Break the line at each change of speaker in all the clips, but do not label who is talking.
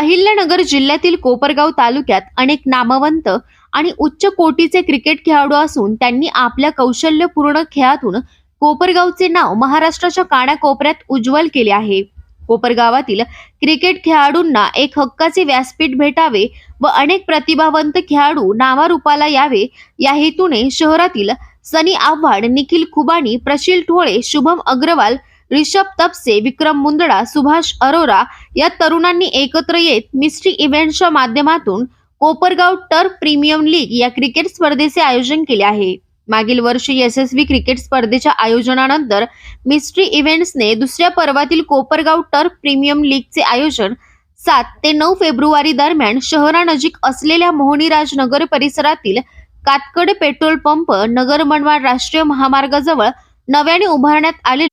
अहिल्यानगर जिल्ह्यातील कोपरगाव तालुक्यात अनेक नामवंत आणि उच्च कोटीचे क्रिकेट खेळाडू असून त्यांनी आपल्या कौशल्यपूर्ण खेळातून कोपरगावचे नाव महाराष्ट्राच्या कानाकोपऱ्यात उज्ज्वल केले आहे. कोपरगावातील क्रिकेट खेळाडूंना एक हक्काचे व्यासपीठ भेटावे व अनेक प्रतिभावंत खेळाडू नावारूपाला यावे या हेतूने शहरातील सनी आव्हाड निखिल खुबानी प्रशील ठोळे शुभम अग्रवाल रिषभ तपसे विक्रम मुंदडा सुभाष अरोरा या तरुणांनी एकत्र येत मिस्ट्री इव्हेंटच्या माध्यमातून कोपरगाव टर्फ प्रीमियम लीग या क्रिकेट स्पर्धेचे आयोजन केले आहे. मागील वर्षी यशस्वी क्रिकेट स्पर्धेच्या आयोजनानंतर मिस्ट्री इव्हेंट्सने दुसऱ्या पर्वातील कोपरगाव टर्फ प्रीमियम लीगचे आयोजन सात ते नऊ फेब्रुवारी दरम्यान शहरानजीक असलेल्या मोहनीराज नगर परिसरातील कातकड पेट्रोल पंप नगर मनमाड राष्ट्रीय महामार्गाजवळ नव्याने उभारण्यात आले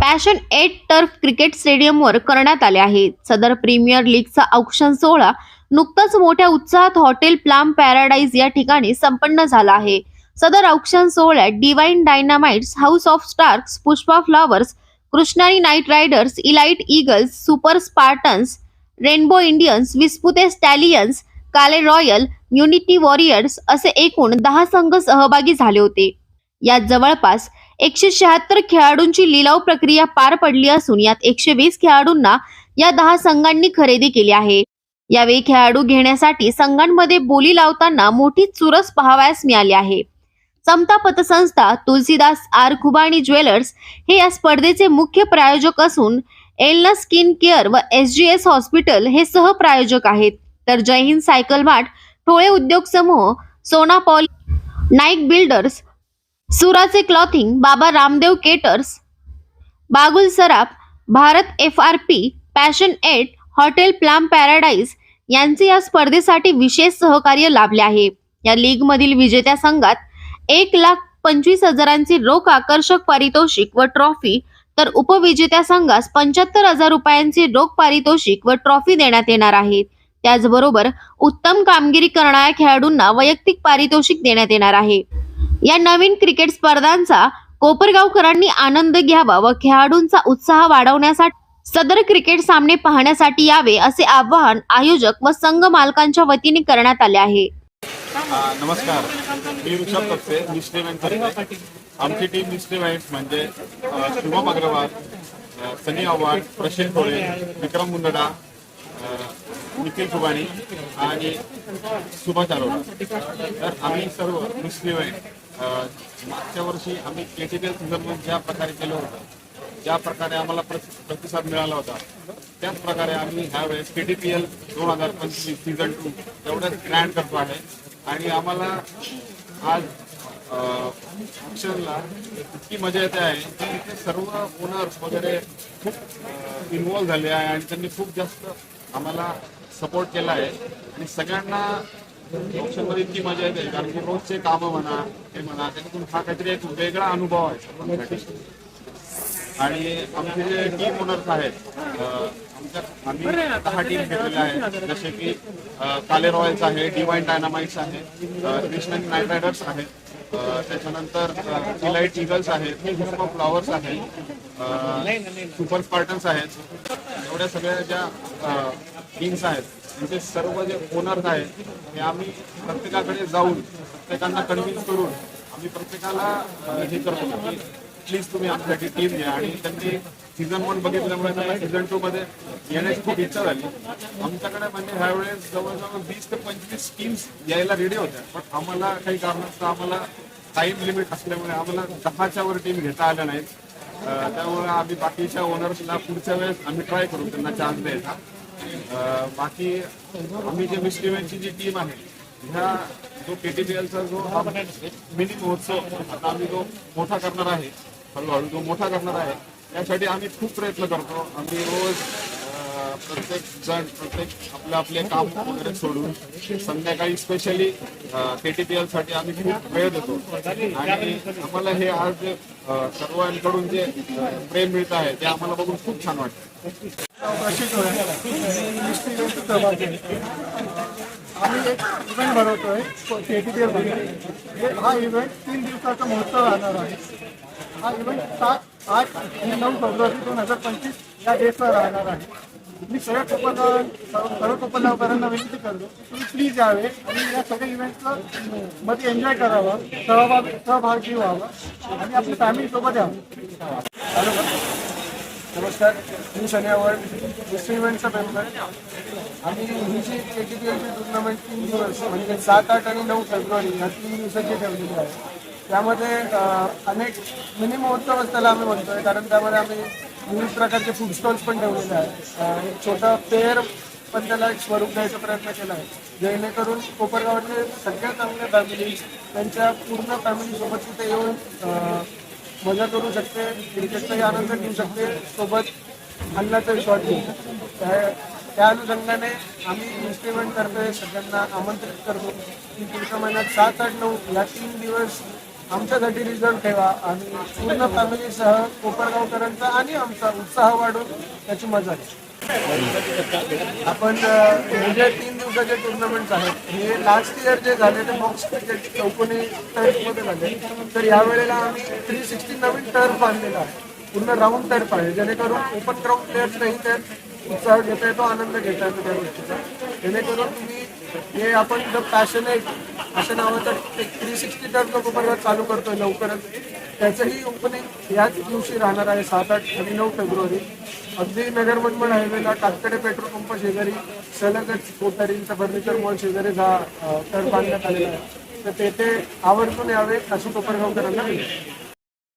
पॅशन एट टर्फ क्रिकेट स्टेडियमवर करण्यात आले आहे. सदर प्रीमियर लीगचा औक्षण सोहळा नुकताच मोठ्या उत्साहात हॉटेल प्लाम पॅराडाईज या ठिकाणी संपन्न झाला आहे. सदर औक्षण सोहळ्यात divine dynamites house of starks Pushpa flowers कृष्णारी knight riders elite eagles super spartans rainbow Indians Vispute stallions Kale royal unity warriors असे एकूण दहा संघ सहभागी झाले होते. यात जवळपास एकशे शहात्तर खेळाडूंची लिलाव प्रक्रिया पार पडली असून यात एकशे वीस खेळाडूंना या दहा संघांनी खरेदी केली आहे. यावेळी खेळाडू घेण्यासाठी संघांमध्ये बोली लावताना मोठी चुरस पाहावयास मिळाली आहे. समता पतसंस्था तुलसीदास आर खुबाणी ज्वेलर्स हे या स्पर्धेचे मुख्य प्रायोजक असून एलना स्किन केअर व एस जी एस हॉस्पिटल हे सहप्रायोजक आहेत. तर जय हिंद सायकल मार्ट ठोळे उद्योग समूह Sona Paul Naik builders सुराचे clothing Baba Ramdev caterers Bagul Saraf Bharat F R P passion eight hotel palm paradise यांचे या स्पर्धेसाठी विशेष सहकार्य लाभले आहे. या लीग मधील विजेत्या संघात एक लाख पंचवीस हजारांचे रोख आकर्षक पारितोषिक व ट्रॉफी तर उपविजेत्या संघास पंच्याहत्तर हजार रुपयांचे रोख पारितोषिक व ट्रॉफी देण्यात येणार आहे. त्याचबरोबर उत्तम कामगिरी करणाऱ्या खेळाडूंना वैयक्तिक पारितोषिक देण्यात येणार आहे. या नवीन क्रिकेट स्पर्धांचा कोपरगावकरांनी आनंद घ्यावा व खेळाडूंचा उत्साह वाढवण्यासाठी सदर क्रिकेट सामने पाहण्यासाठी यावे असे आवाहन आयोजक व संघ मालकांच्या वतीने करण्यात आले आहे.
नमस्कार. मी ऋषभ कपसे मिस्ट्री इव्हेंट आमची टीम मिस्ट्री इव्हेंट्स म्हणजे शुभम अग्रवाल सनी आव्हाड प्रशील टोळे विक्रम मुंदडा निखिल सुबाणी आणि सुभाष आरोडा तर आम्ही सर्व मिस्ट्री इव्हेंट मागच्या वर्षी आम्ही के टी पी ज्या प्रकारे केलं होतं ज्या प्रकारे आम्हाला प्रतिसाद मिळाला होता त्याच प्रकारे आम्ही ह्या वेळेस के पी एल दोन हजार पंचवीस सीझन टू एवढंच ग्रँड करतो आहे. आणि आम्हाला आज ऑप्शनला इतकी मजा येते आहे की इथे सर्व ओनर्स वगैरे खूप इन्वॉल्व्ह झाले आहे आणि त्यांनी खूप जास्त आम्हाला सपोर्ट केला आहे. आणि सगळ्यांना ऑप्शनमध्ये इतकी मजा येते कारण की रोजचे काम म्हणा ते म्हणा त्याच्यातून हा काहीतरी एक वेगळा अनुभव आहे सर्वांसाठी आणि आमचे जे टीम ओनर्स आहेत आमच्या आम्ही दहा टीम घेतलेल्या आहेत जसे की काले रॉयल्स आहे डिवाईन डायनामाइट्स आहे अं, कृष्णन नाईट रायडर्स आहेत त्याच्यानंतर इलाइट इगल्स आहेत पुष्पा फ्लॉवर्स आहेत सुपर स्पार्टन्स आहेत. एवढ्या सगळ्या ज्या टीम्स आहेत त्यांचे सर्व जे ओनर्स आहेत ते आम्ही प्रत्येकाकडे जाऊन प्रत्येकांना कन्व्हिन्स करून आम्ही प्रत्येकाला हे करतो. की प्लीज तुम्ही आमच्यासाठी टीम घ्या. आणि त्यांनी सीझन वन बघितल्यामुळे त्यांना सीझन टू मध्ये येण्याची खूप इच्छा झाली. आमच्याकडे म्हणजे ह्यावेळेस जवळजवळ वीस ते पंचवीस स्कीम्स यायला रेडी होत्या. पण आम्हाला काही कारणास्तव आम्हाला टाइम लिमिट असल्यामुळे आम्हाला दहाच्या वर टीम घेता आल्या नाहीत त्यामुळे आम्ही बाकीच्या ओनर्सला पुढच्या वेळेस आम्ही ट्राय करू त्यांना चान्स द्यायचा. बाकी आम्ही जे मिस्टिमेंटची जी टीम आहे ह्या जो केटीपीएलचा जो एक मिनी महोत्सव आता आम्ही जो मोठा करणार आहे हळूहळू जो मोठा करणार आहे त्यासाठी आम्ही खूप प्रयत्न करतो. आम्ही रोज प्रत्येक जण प्रत्येक आपले आपले काम वगैरे सोडून संध्याकाळी स्पेशली केटीपीएलसाठी आम्ही खूप वेळ देतो. आणि आम्हाला हे आज जे, सर्वांकडून जे प्रेम मिळत आहे ते आम्हाला बघून खूप छान वाटतं.
आम्ही एक इव्हेंट भरवतोय के टी पी एल हा इव्हेंट तीन दिवसाचा महोत्सव राहणार आहे. हा इव्हेंट सात आठ आणि नऊ फेब्रुवारी दोन हजार पंचवीस या डेटला राहणार आहे. मी सगळ्या टोपनदार सर्व कोपरगावकरांना विनंती करतो तुम्ही प्लीज यावे आणि या सगळ्या इव्हेंटला मध्ये एन्जॉय करावं सहभाग सहभागी व्हावं आणि आपली फॅमिली सोबत यावं.
नमस्कार. मी शनिवार दुसरी इव्हेंटचा मेंबर आम्ही ही जी के टी पी एलची टुर्नामेंट तीन दिवस म्हणजे सात आठ आणि नऊ फेब्रुवारी ह्या तीन दिवसाची ठेवलेली आहे. त्यामध्ये अनेक मिनी महोत्सवच त्याला आम्ही म्हणतोय कारण त्यामध्ये आम्ही विविध प्रकारचे फूड स्टॉल्स पण ठेवलेले आहेत. एक छोटा पेअर पण त्याला एक स्वरूप द्यायचा प्रयत्न केला आहे जेणेकरून कोपरगावातले सगळ्या चांगल्या फॅमिली त्यांच्या पूर्ण फॅमिलीसोबत तिथे येऊन मजा करू शकते क्रिकेटचाही आनंद घेऊ शकते सोबत अन्नाचाही शॉट घेऊ शकते. त्या त्या अनुषंगाने आम्ही इन्स्ट्रीमेंट करतोय सगळ्यांना आमंत्रित करतो. की पुढच्या महिन्यात सात आठ नऊ या तीन दिवस आमच्यासाठी रिझल्ट ठेवा आणि पूर्ण फॅमिलीसह कोपरगावकरांचा आणि आमचा उत्साह वाढून त्याची मजा घ्या. आपण म्हणजे हे जे तीन दिवसाचे टुर्नामेंट्स आहेत. हे लास्ट इयर जे झाले ते बॉक्स क्रिकेट चौकोनी टर्फमध्ये झाले. तर यावेळेला आम्ही थ्री सिक्स्टी नवीन टर्फ आणलेला आहे. पूर्ण राऊंड टर्फ आहे. जेणेकरून ओपन ग्राउंड प्लेयर्स नाही त्यात उत्साह घेता येतो आनंद घेता येतो त्या गोष्टीचा. जेणेकरून तुम्ही हे आपण द पॅशनेट असं नावाचा एक थ्री सिक्स्टी टर्फ जो कोपरगाव चालू करतोय लवकरच. त्याचंही ओपनिंग याच दिवशी राहणार आहे सात आठ आणि नऊ फेब्रुवारी. अगदी नगर हायवेला कातकडे पेट्रोल पंप शेजारी सलगच कोठारींचा फर्निचर मॉल शेजारी हा अ, तर बांधण्यात आलेला आहे. तर तेथे आवर्जून यावे अशी कोपरगावकरांना विनंती.